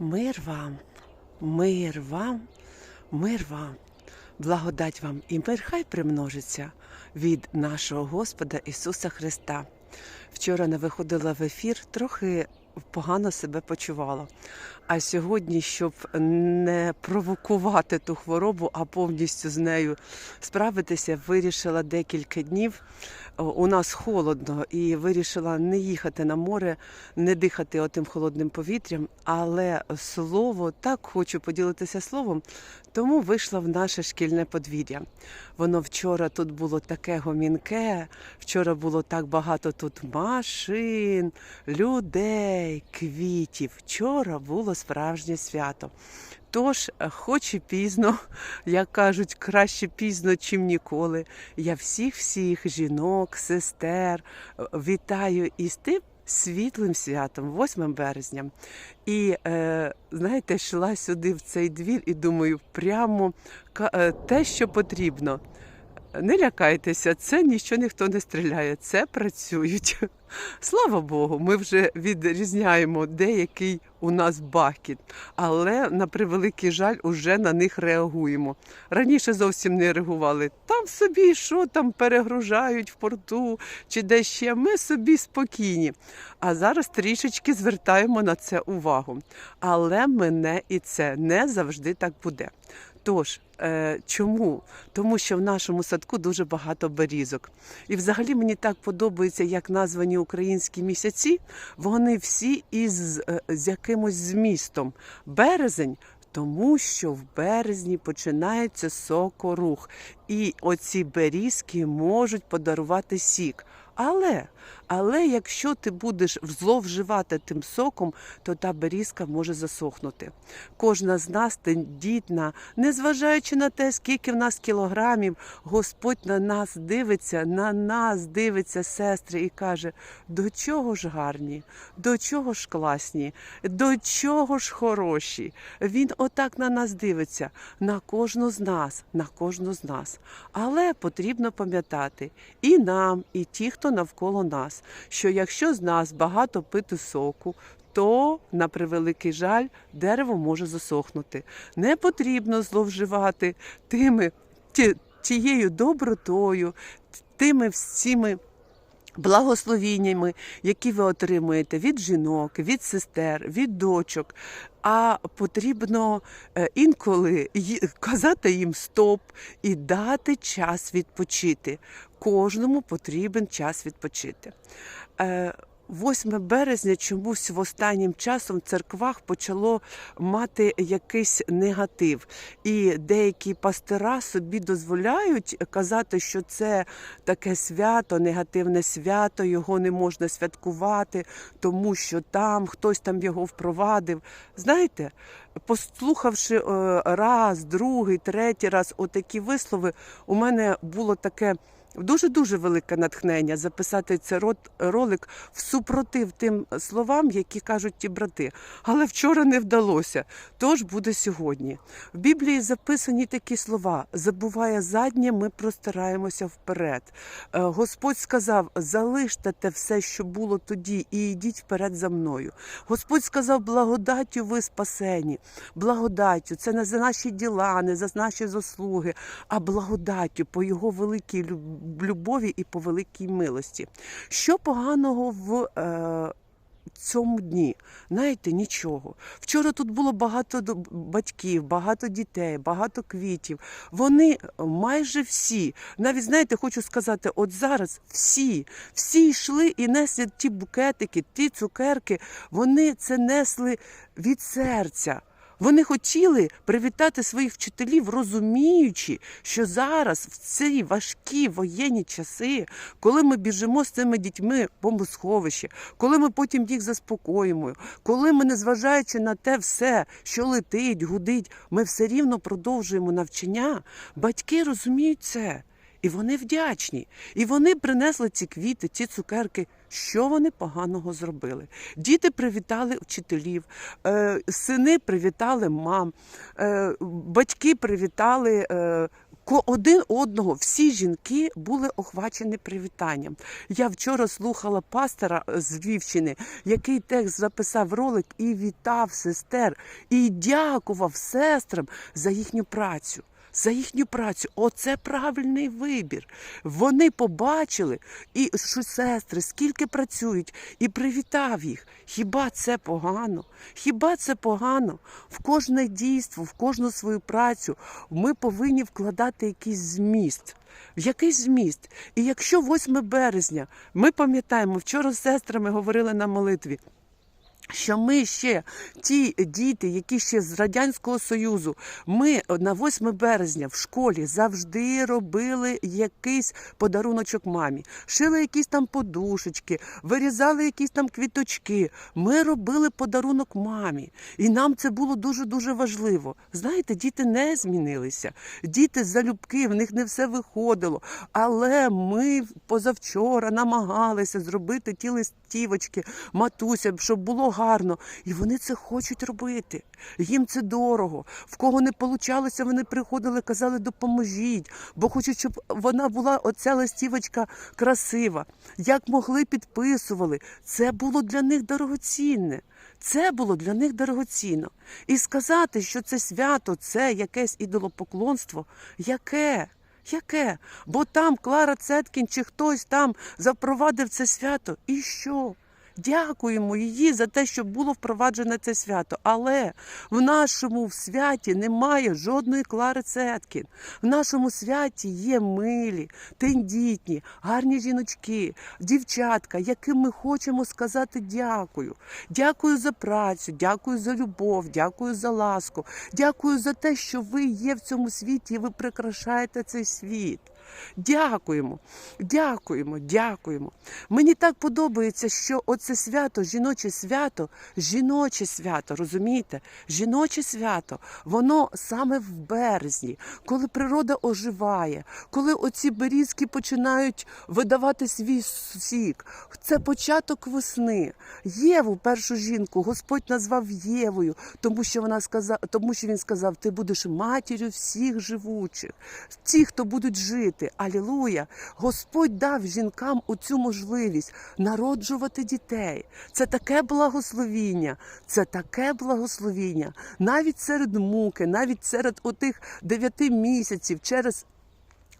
Мир вам, мир вам, мир вам, благодать вам і мир хай примножиться від нашого Господа Ісуса Христа. Вчора не виходила в ефір, трохи погано себе почувала. А сьогодні, щоб не провокувати ту хворобу, а повністю з нею справитися, вирішила декілька днів. У нас холодно і вирішила не їхати на море, не дихати отим холодним повітрям. Але слово так хочу поділитися словом, тому вийшла в наше шкільне подвір'я. Воно вчора тут було таке гомінке, вчора було так багато тут машин, людей, квітів. Вчора було справжнє свято. Тож, е, хоч і пізно, як кажуть, краще пізно, чим ніколи. Я всіх всіх жінок, сестер е, вітаю із тим світлим святом, 8 березня. І е, знаєте, йшла сюди в цей двір і думаю, прямо е, те, що потрібно. Не лякайтеся, це нічого ніхто не стріляє, це працюють. Слава Богу, ми вже відрізняємо деякий у нас бахіт, але на превеликий жаль, уже на них реагуємо. Раніше зовсім не реагували. Там собі що там перегружають в порту чи де ще. Ми собі спокійні. А зараз трішечки звертаємо на це увагу. Але мене і це не завжди так буде. Тож, чому? Тому що в нашому садку дуже багато берізок. І взагалі мені так подобається, як названі українські місяці. Вони всі із е, з якимось змістом. Березень. Тому що в березні починається сокорух, і оці берізки можуть подарувати сік. Але, але якщо ти будеш зловживати тим соком, то та берізка може засохнути. Кожна з нас тендітна, незважаючи на те, скільки в нас кілограмів, Господь на нас дивиться, на нас дивиться, сестри, і каже: до чого ж гарні, до чого ж класні, до чого ж хороші. Він отак на нас дивиться, на кожну з нас, на кожну з нас. Але потрібно пам'ятати і нам, і ті, хто навколо нас, що якщо з нас багато пити соку, то, на превеликий жаль, дерево може засохнути. Не потрібно зловживати тими, ті, тією добротою, тими всіми благословіннями, які ви отримуєте від жінок, від сестер, від дочок. А потрібно е, інколи казати їм стоп і дати час відпочити. Кожному потрібен час відпочити. Е, 8 березня чомусь в останнім часом в церквах почало мати якийсь негатив, і деякі пастира собі дозволяють казати, що це таке свято, негативне свято, його не можна святкувати, тому що там хтось там його впровадив. Знаєте, послухавши е, раз, другий, третій раз отакі вислови, у мене було таке. Дуже дуже велике натхнення записати цей ролик в супротив тим словам, які кажуть ті брати. Але вчора не вдалося. Тож буде сьогодні. В Біблії записані такі слова: забуває заднє, ми простираємося вперед. Е, Господь сказав: залиште те все, що було тоді, і йдіть вперед за мною. Господь сказав: благодаттю ви спасені. Благодаттю це не за наші діла, не за наші заслуги, а благодаттю по його великій люб- любові і по великій милості. Що поганого в е, цьому дні? Знаєте, нічого. Вчора тут було багато батьків, багато дітей, багато квітів. Вони майже всі, навіть знаєте, хочу сказати, от зараз всі, всі йшли і несли ті букетики, ті цукерки. Вони це несли від серця. Вони хотіли привітати своїх вчителів, розуміючи, що зараз, в ці важкі воєнні часи, коли ми біжимо з цими дітьми в бомбосховище, коли ми потім їх заспокоїмо, коли ми, незважаючи на те все, що летить, гудить, ми все рівно продовжуємо навчання, батьки розуміють це. І вони вдячні. І вони принесли ці квіти, ці цукерки. Що вони поганого зробили? Діти привітали вчителів, е, сини привітали мам, е, батьки привітали е, один одного всі жінки були охвачені привітанням. Я вчора слухала пастора з Львівщини, який текст записав ролик і вітав сестер, і дякував сестрам за їхню працю. За їхню працю, оце правильний вибір. Вони побачили, і що сестри скільки працюють, і привітав їх. Хіба це погано? Хіба це погано? В кожне дійство, в кожну свою працю ми повинні вкладати якийсь зміст. В якийсь зміст. І якщо 8 березня, ми пам'ятаємо, вчора з сестрами говорили на молитві. Що ми ще ті діти, які ще з радянського союзу, ми на 8 березня в школі завжди робили якийсь подаруночок мамі, шили якісь там подушечки, вирізали якісь там квіточки. Ми робили подарунок мамі, і нам це було дуже дуже важливо. Знаєте, діти не змінилися. Діти залюбки, в них не все виходило. Але ми позавчора намагалися зробити ті листівочки, матуся, щоб було гарно. І вони це хочуть робити. Їм це дорого. В кого не получалося, вони приходили, казали, допоможіть, бо хочуть, щоб вона була оця листівочка красива. Як могли, підписували. Це було для них дорогоцінне. Це було для них дорогоцінно. І сказати, що це свято, це якесь ідолопоклонство, яке? Яке? Бо там Клара Цеткін чи хтось там запровадив це свято. І що? Дякуємо її за те, що було впроваджене це свято. Але в нашому святі немає жодної Клари Цеткін. В нашому святі є милі, тендітні, гарні жіночки, дівчатка, яким ми хочемо сказати дякую. Дякую за працю, дякую за любов, дякую за ласку, дякую за те, що ви є в цьому світі і ви прикрашаєте цей світ. Дякуємо, дякуємо, дякуємо. Мені так подобається, що оце свято, жіноче свято, жіноче свято, розумієте? Жіноче свято, воно саме в березні, коли природа оживає, коли оці берізки починають видавати свій сік. Це початок весни. Єву, першу жінку, Господь назвав Євою, тому що вона сказав, тому що він сказав: ти будеш матір'ю всіх живучих, ті, хто будуть жити. Алілуя! Господь дав жінкам оцю можливість народжувати дітей. Це таке благословіння, це таке благословіння. Навіть серед муки, навіть серед отих дев'яти місяців, через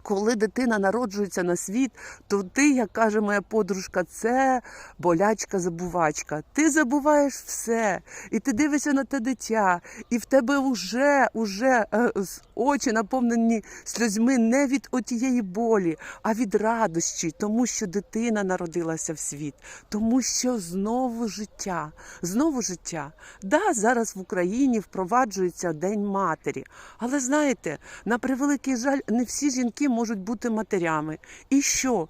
коли дитина народжується на світ, то ти, як каже моя подружка, це болячка-забувачка. Ти забуваєш все, і ти дивишся на те дитя, і в тебе вже, уже е, очі наповнені сльозьми не від отієї болі, а від радощі, тому що дитина народилася в світ, тому що знову життя, знову життя. Да, зараз в Україні впроваджується День матері, але знаєте, на превеликий жаль, не всі жінки можуть бути матерями. І що?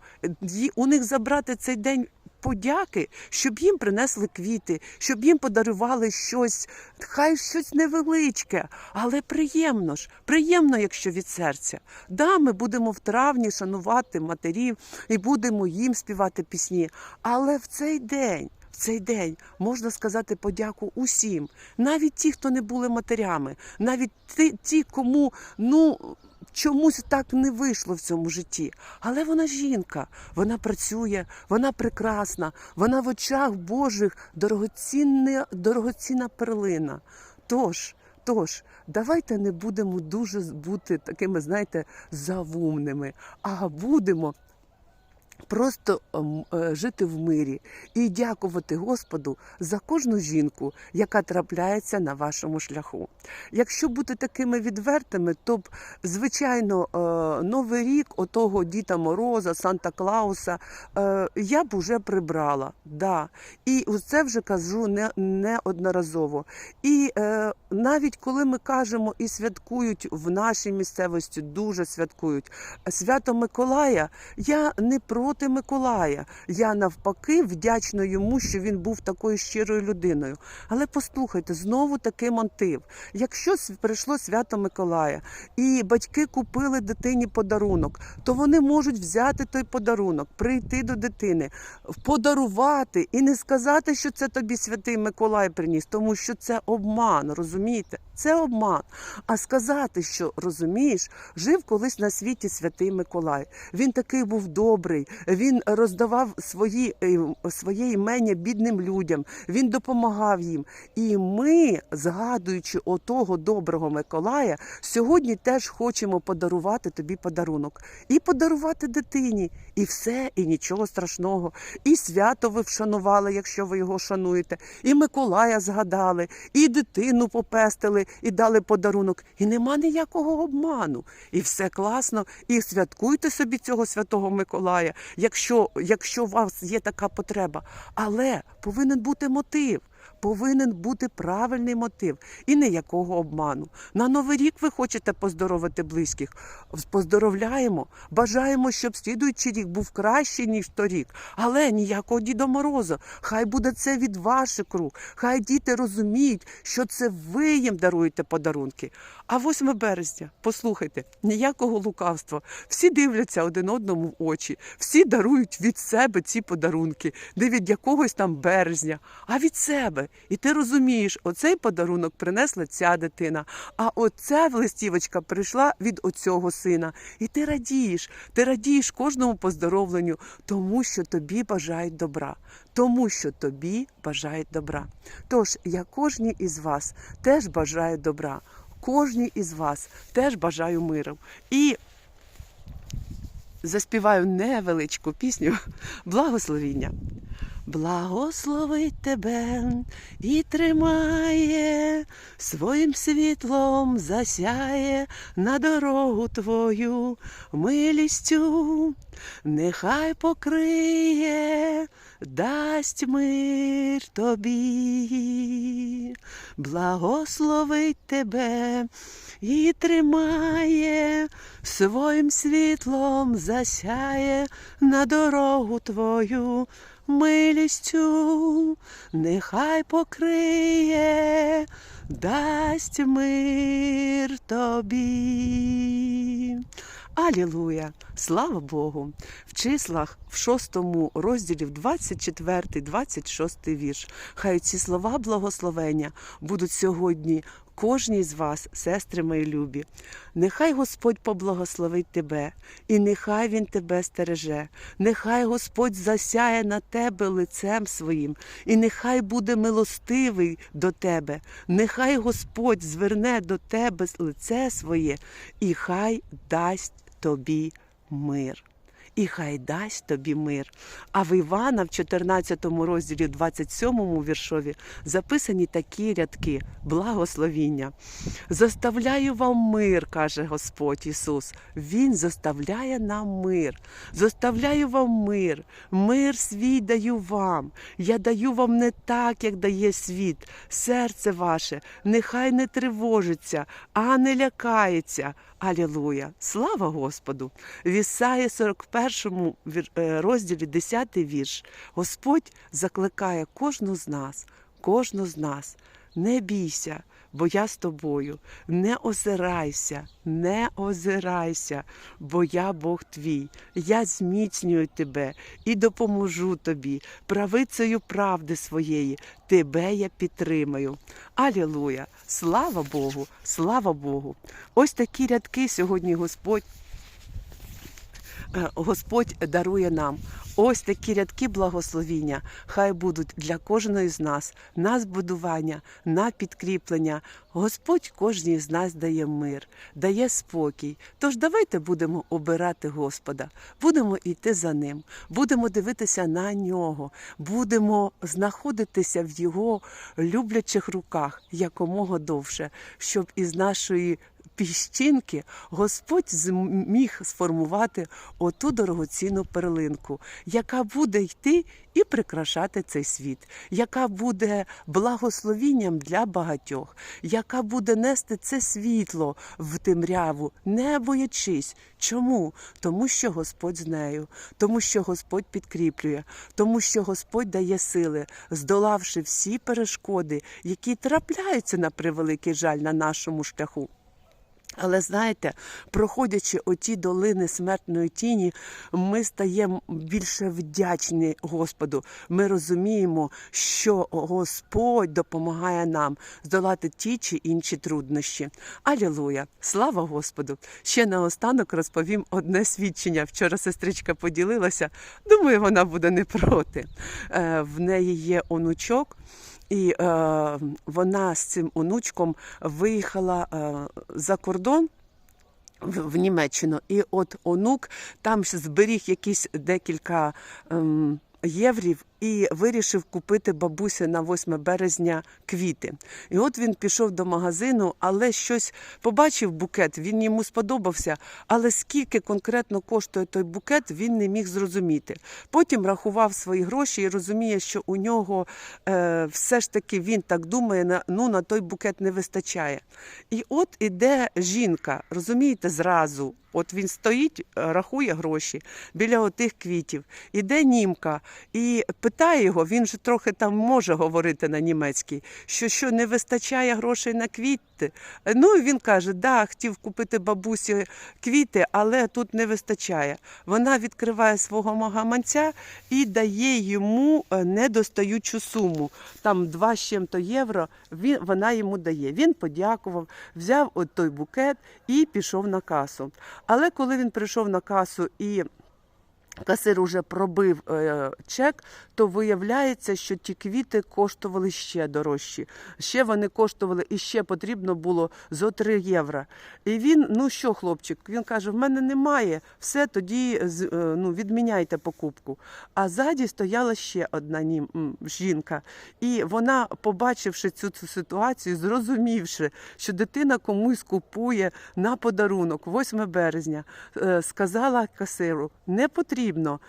У них забрати цей день подяки, щоб їм принесли квіти, щоб їм подарували щось, хай щось невеличке, але приємно ж, приємно, якщо від серця. Да, ми будемо в травні шанувати матерів і будемо їм співати пісні, але в цей день. В цей день можна сказати подяку усім, навіть ті, хто не були матерями, навіть ті, ті кому ну чомусь так не вийшло в цьому житті. Але вона жінка, вона працює, вона прекрасна, вона в очах Божих дорогоцінна, дорогоцінна перлина. Тож, тож, давайте не будемо дуже бути такими, знаєте, завумними, а будемо. Просто ем, е, жити в мирі і дякувати Господу за кожну жінку, яка трапляється на вашому шляху. Якщо бути такими відвертими, то б, звичайно, е, Новий рік, отого Діда Мороза, Санта Клауса, е, я б уже прибрала. Да. І це вже кажу не, неодноразово. І навіть коли ми кажемо і святкують в нашій місцевості, дуже святкують свято Миколая, я не проти Миколая. Я навпаки вдячна йому, що він був такою щирою людиною. Але послухайте, знову такий мотив. Якщо прийшло свято Миколая і батьки купили дитині подарунок, то вони можуть взяти той подарунок, прийти до дитини, подарувати і не сказати, що це тобі святий Миколай приніс, тому що це обман, розумієте? Це обман. А сказати, що розумієш, жив колись на світі святий Миколай. Він такий був добрий, він роздавав свої, е, своє імення бідним людям, він допомагав їм. І ми, згадуючи отого доброго Миколая, сьогодні теж хочемо подарувати тобі подарунок. І подарувати дитині, і все, і нічого страшного. І свято ви вшанували, якщо ви його шануєте, і Миколая згадали, і дитину попестили, і дали подарунок. І нема ніякого обману. І все класно. І святкуйте собі цього святого Миколая, якщо, якщо у вас є така потреба. Але повинен бути мотив. Повинен бути правильний мотив і ніякого обману. На новий рік ви хочете поздоровити близьких. Поздоровляємо, бажаємо, щоб слідуючий рік був кращий, ніж торік. Але ніякого Діда Мороза. Хай буде це від ваших рук. Хай діти розуміють, що це ви їм даруєте подарунки. А 8 березня, послухайте, ніякого лукавства. Всі дивляться один одному в очі, всі дарують від себе ці подарунки, не від якогось там березня, а від себе. І ти розумієш, оцей подарунок принесла ця дитина, а оця листівочка прийшла від оцього сина. І ти радієш, ти радієш кожному поздоровленню, тому що тобі бажають добра, тому що тобі бажають добра. Тож я кожній із вас теж бажаю добра. Кожній із вас теж бажаю миру. І заспіваю невеличку пісню благословіння. Благословить тебе і тримає, своїм світлом засяє на дорогу твою милістю, нехай покриє, дасть мир тобі, благословить тебе і тримає, своїм світлом засяє на дорогу твою милістю, нехай покриє, дасть мир тобі. Алілуя! Слава Богу! В числах в шостому розділі, в 24, 26 вірш. Хай ці слова благословення будуть сьогодні кожній з вас, сестри мої любі. Нехай Господь поблагословить тебе, і нехай Він тебе стереже, нехай Господь засяє на тебе лицем своїм, і нехай буде милостивий до тебе, нехай Господь зверне до тебе лице своє, і хай дасть тобі мир. І хай дасть тобі мир. А в Івана в 14 розділі, 27 віршові, записані такі рядки благословіння. Заставляю вам мир, каже Господь Ісус. Він заставляє нам мир. Заставляю вам мир, мир свій даю вам. Я даю вам не так, як дає світ. Серце ваше нехай не тривожиться, а не лякається. Алілуя! Слава Господу! В Ісаї 41 вір- е, розділі 10 вірш. Господь закликає кожну з нас, кожну з нас. Не бійся, бо я з тобою. Не озирайся, не озирайся, бо я Бог твій. Я зміцнюю тебе і допоможу тобі, правицею правди своєї. Тебе я підтримаю. Алілуя! Слава Богу! Слава Богу! Ось такі рядки сьогодні Господь. Е, Господь дарує нам. Ось такі рядки благословіння. Хай будуть для кожної з нас на збудування, на підкріплення. Господь кожній з нас дає мир, дає спокій. Тож давайте будемо обирати Господа, будемо йти за ним, будемо дивитися на нього, будемо знаходитися в його люблячих руках якомога довше, щоб із нашої піщинки Господь зміг сформувати оту дорогоцінну перлинку, яка буде йти і прикрашати цей світ, яка буде благословінням для багатьох, яка буде нести це світло в темряву, не боячись. Чому? Тому що Господь з нею, тому що Господь підкріплює, тому що Господь дає сили, здолавши всі перешкоди, які трапляються на превеликий жаль на нашому шляху. Але знаєте, проходячи оті долини смертної тіні, ми стаємо більше вдячні Господу. Ми розуміємо, що Господь допомагає нам здолати ті чи інші труднощі. Алілуя! Слава Господу! Ще наостанок розповім одне свідчення. Вчора сестричка поділилася. Думаю, вона буде не проти. Е, В неї є онучок. І е, вона з цим онучком виїхала е, за кордон. В, Німеччину, і от онук там зберіг якісь декілька ем, єврів і вирішив купити бабусі на 8 березня квіти. І от він пішов до магазину, але щось побачив букет, він йому сподобався. Але скільки конкретно коштує той букет, він не міг зрозуміти. Потім рахував свої гроші і розуміє, що у нього е, все ж таки він так думає, на, ну на той букет не вистачає. І от іде жінка, розумієте, зразу. От він стоїть, е, рахує гроші біля отих квітів. Іде німка і питає його, він же трохи там може говорити на німецькій, що що не вистачає грошей на квіти. Ну і він каже: да, хотів купити бабусі квіти, але тут не вистачає. Вона відкриває свого магаманця і дає йому е, недостаючу суму. Там два з чим-то євро. Він вона йому дає. Він подякував, взяв от той букет і пішов на касу. Але коли він прийшов на касу і касир уже пробив е, чек, то виявляється, що ті квіти коштували ще дорожчі. Ще вони коштували і ще потрібно було зо 3 євро. І він, ну що, хлопчик, він каже: в мене немає, все тоді е, ну, відміняйте покупку. А ззаді стояла ще одна нім, жінка. І вона, побачивши цю, цю ситуацію, зрозумівши, що дитина комусь купує на подарунок 8 березня, е, сказала касиру: не потрібно. Е,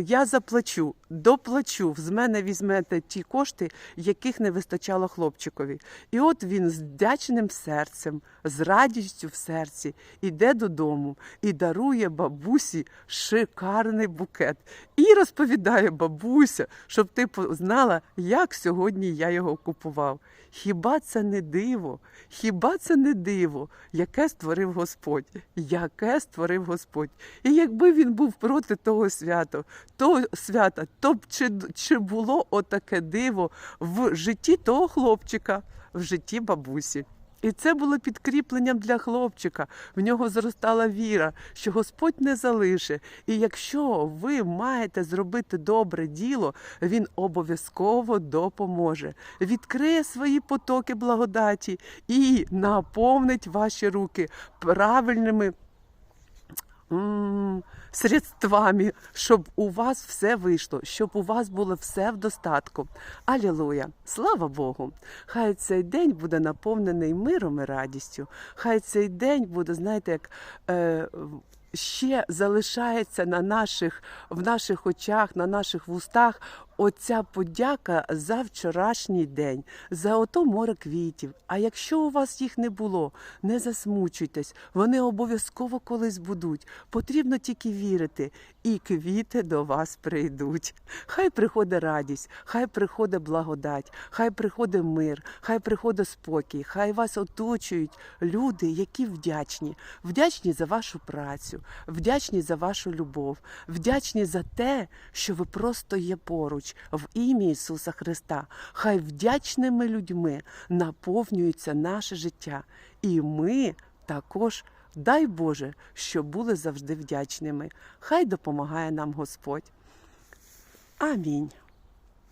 Я заплачу, доплачу. З мене візьмете ті кошти, яких не вистачало хлопчикові. І от він з вдячним серцем, з радістю в серці іде додому і дарує бабусі шикарний букет. І розповідає бабуся, щоб ти знала, як сьогодні я його купував. Хіба це не диво? Хіба це не диво, яке створив Господь? Яке створив Господь? І якби він був проти того свята, того свята, то б чи, чи було отаке диво в житті того хлопчика, в житті бабусі? І це було підкріпленням для хлопчика. В нього зростала віра, що Господь не залише. І якщо ви маєте зробити добре діло, він обов'язково допоможе, відкриє свої потоки благодаті і наповнить ваші руки правильними. Средствами, щоб у вас все вийшло, щоб у вас було все в достатку. Алілуя! Слава Богу! Хай цей день буде наповнений миром і радістю. Хай цей день буде, знаєте, як е, ще залишається на наших, в наших очах, на наших вустах оця подяка за вчорашній день, за ото море квітів. А якщо у вас їх не було, не засмучуйтесь, вони обов'язково колись будуть. Потрібно тільки вірити, і квіти до вас прийдуть. Хай приходить радість, хай приходить благодать, хай приходить мир, хай приходить спокій, хай вас оточують люди, які вдячні, вдячні за вашу працю, вдячні за вашу любов, вдячні за те, що ви просто є поруч в ім'я Ісуса Христа. Хай вдячними людьми наповнюється наше життя, і ми також. Дай Боже, щоб були завжди вдячними. Хай допомагає нам Господь. Амінь.